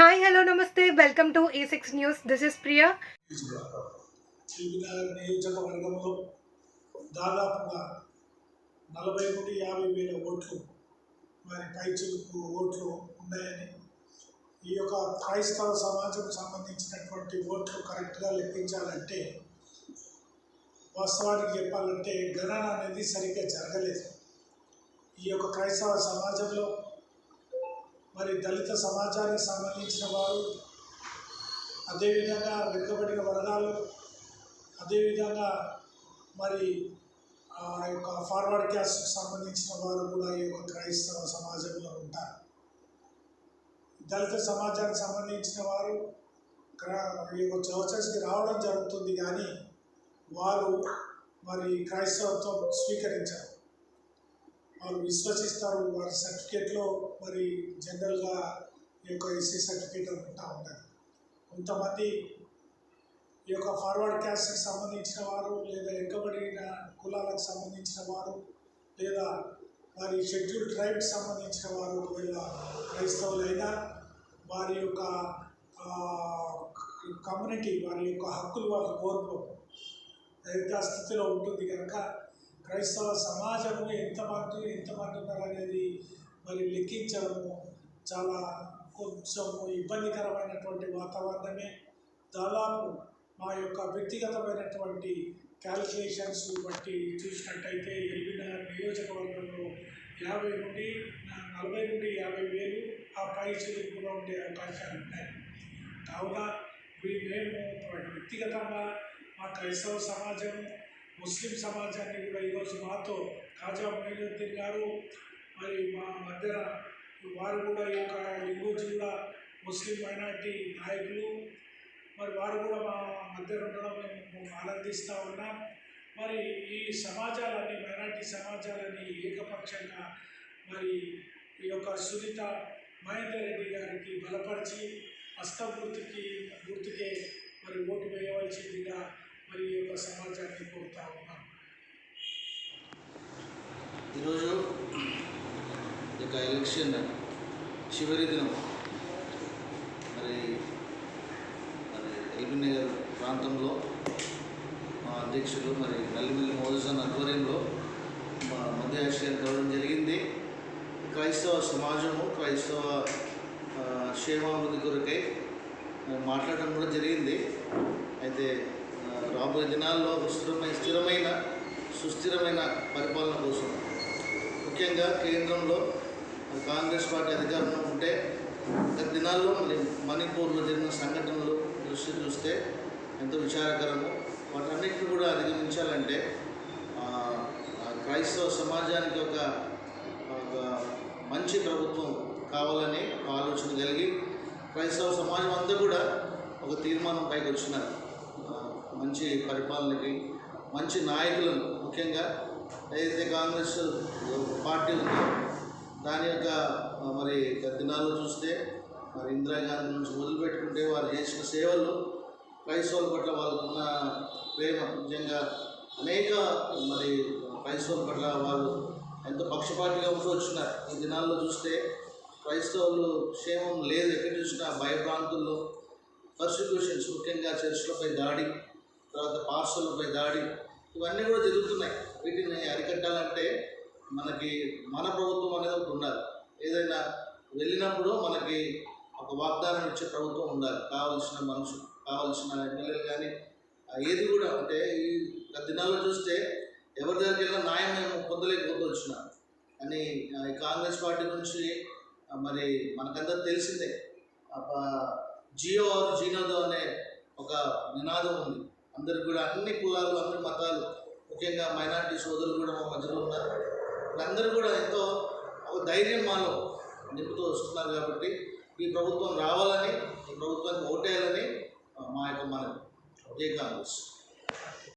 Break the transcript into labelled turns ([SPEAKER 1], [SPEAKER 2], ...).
[SPEAKER 1] Hi hello నమస్తే. Welcome to A six news. This is Priya.
[SPEAKER 2] నియోజకవర్గంలో దాదాపుగా నలభై నుండి యాభై వేల ఓట్లు మరి పైచులకు ఓట్లు ఉన్నాయని ఈ యొక్క క్రైస్తవ సమాజం సంబంధించినటువంటి ఓట్లు కరెక్ట్గా లెక్కించాలంటే వాస్తవానికి చెప్పాలంటే గణన అనేది సరిగ్గా జరగలేదు. ఈ యొక్క క్రైస్తవ సమాజంలో మరి దళిత సమాజానికి సంబంధించిన వారు అదేవిధంగా వెనుకబడిన వర్గాలు అదేవిధంగా మరి ఆ యొక్క ఫార్వర్డ్ క్యాస్ట్కి సంబంధించిన వారు కూడా ఈ యొక్క క్రైస్తవ సమాజంలో ఉంటారు. దళిత సమాజానికి సంబంధించిన వారు ఈ యొక్క చర్చస్కి రావడం జరుగుతుంది కానీ వారు మరి క్రైస్తవత్వం స్వీకరించారు. వారు విశ్వసిస్తారు వారి సర్టిఫికేట్లో మరి జనరల్గా ఈ యొక్క ఎస్సీ సర్టిఫికేట్ ఉంటా ఉంటారు కొంతమంది ఈ యొక్క ఫార్వర్డ్ క్యాస్ట్కి సంబంధించిన వారు లేదా ఎక్కబడిన కులాలకు సంబంధించిన వారు లేదా వారి షెడ్యూల్ ట్రైబ్కి సంబంధించిన వారు ఒకవేళ క్రైస్తవులైనా వారి యొక్క కమ్యూనిటీ వారి యొక్క హక్కులు వారు కోరుకో ఆ స్థితిలో ఉంటుంది కనుక క్రైస్తవ సమాజంలో ఎంత ఎంతమంది ఎంతమంది ఉన్నారు అనేది మరి లెక్కించడము చాలా కొంచెం ఇబ్బందికరమైనటువంటి వాతావరణమే. దాదాపు మా యొక్క వ్యక్తిగతమైనటువంటి క్యాలిక్యులేషన్స్ బట్టి చూసినట్టయితే ఎల్బీనగర్ నియోజకవర్గంలో యాభై నుండి నలభై నుండి యాభై వేలు ఆ పై చెల్లింపులో ఉండే అవకాశాలు ఉన్నాయి. కావున వీ- మేము వ్యక్తిగతంగా మా క్రైస్తవ సమాజం ముస్లిం సమాజాన్ని కూడా ఈరోజు మాతో కాజా మొయినుద్దీన్ గారు మరి మా మధ్యన వారు కూడా ఈ యొక్క లింగో జిల్లా ముస్లిం మైనార్టీ నాయకులు. మరి వారు కూడా మా మధ్య ఉండడం మేము ఆనందిస్తూ ఉన్నాం. మరి ఈ సమాజాలన్నీ మైనార్టీ సమాజాలని ఏకపక్షంగా మరి ఈ యొక్క సునీత మహేందర్ రెడ్డి గారికి బలపరిచి అస్త గుర్తుకి గుర్తుకే మరి ఓటు వేయవలసిందిగా సమాచారాన్ని కోరుతా ఉన్నాను
[SPEAKER 3] ఈరోజు ఇక ఎలక్షన్ చివరి దినం. మరి మరి ఎల్బీ నగర్ ప్రాంతంలో మా అధ్యక్షులు మరి నల్లిమిల్లి మోదసన్ ఆధ్వర్యంలో మా మధ్య ఆశ్రయం కావడం జరిగింది. క్రైస్తవ సమాజము క్రైస్తవ క్షేమాభివృద్ధి కొరకై మాట్లాడడం కూడా జరిగింది. అయితే రాబోయే దినాల్లో స్థిరమైన స్థిరమైన సుస్థిరమైన పరిపాలన కోసం. ముఖ్యంగా కేంద్రంలో కాంగ్రెస్ పార్టీ అధికారంలో ఉంటే గత దినాల్లో మరి మణిపూర్లో జరిగిన సంఘటనలు దృష్టి చూస్తే ఎంతో విచారకరము. వాటన్నిటిని కూడా అధిగమించాలంటే క్రైస్తవ సమాజానికి ఒక ఒక మంచి ప్రభుత్వం కావాలని ఆలోచన కలిగి క్రైస్తవ సమాజం అంతా కూడా ఒక తీర్మానం పైకి వచ్చినారు. మంచి పరిపాలనకి మంచి నాయకులను ముఖ్యంగా ఏదైతే కాంగ్రెస్ పార్టీ ఉందో దాని యొక్క మరి దినాల్లో చూస్తే మరి ఇందిరాగాంధీ నుంచి మొదలుపెట్టుకుంటే వారు చేసిన సేవలు క్రైస్తవుల పట్ల వాళ్ళకున్న ప్రేమ నిజంగా అనేక మరి క్రైస్తవుల పట్ల వాళ్ళు ఎంతో పక్షపాతిగా ఉంటూ వచ్చినారు. ఈ దినాల్లో చూస్తే క్రైస్తవులు క్షేమం లేదు. ఎక్కడ చూసినా భయభ్రాంతుల్లో పర్సిక్యూషన్స్ ముఖ్యంగా చర్చలపై దాడి తర్వాత పార్సల్పై దాడి. ఇవన్నీ కూడా జరుగుతున్నాయి. వీటిని అరికట్టాలంటే మనకి మన ప్రభుత్వం అనేది ఒకటి ఉండాలి. ఏదైనా వెళ్ళినప్పుడు మనకి ఒక వాగ్దానం ఇచ్చే ప్రభుత్వం ఉండాలి. కావలసిన మనుషులు కావలసిన ఎమ్మెల్యేలు కానీ ఏది కూడా అంటే ఈ గత దినాల్లో చూస్తే ఎవరి దగ్గరికి వెళ్ళినా న్యాయం మేము పొందలేకపోతూ వచ్చినాం అని ఈ కాంగ్రెస్ పార్టీ నుంచి మరి మనకందరూ తెలిసిందే. జియో ఆర్ జీనోదో అనే ఒక నినాదం ఉంది. అందరికి కూడా అన్ని కులాలు అన్ని మతాలు ముఖ్యంగా మైనార్టీ సోదరులు కూడా మా మధ్యలో ఉన్నారు. వీళ్ళందరూ కూడా ఎంతో ఒక ధైర్యం మాలో నింపుతూ వస్తున్నారు కాబట్టి ఈ ప్రభుత్వం రావాలని ఈ ప్రభుత్వానికి ఓటేయాలని మా యొక్క మనవి. జై కాంగ్రెస్.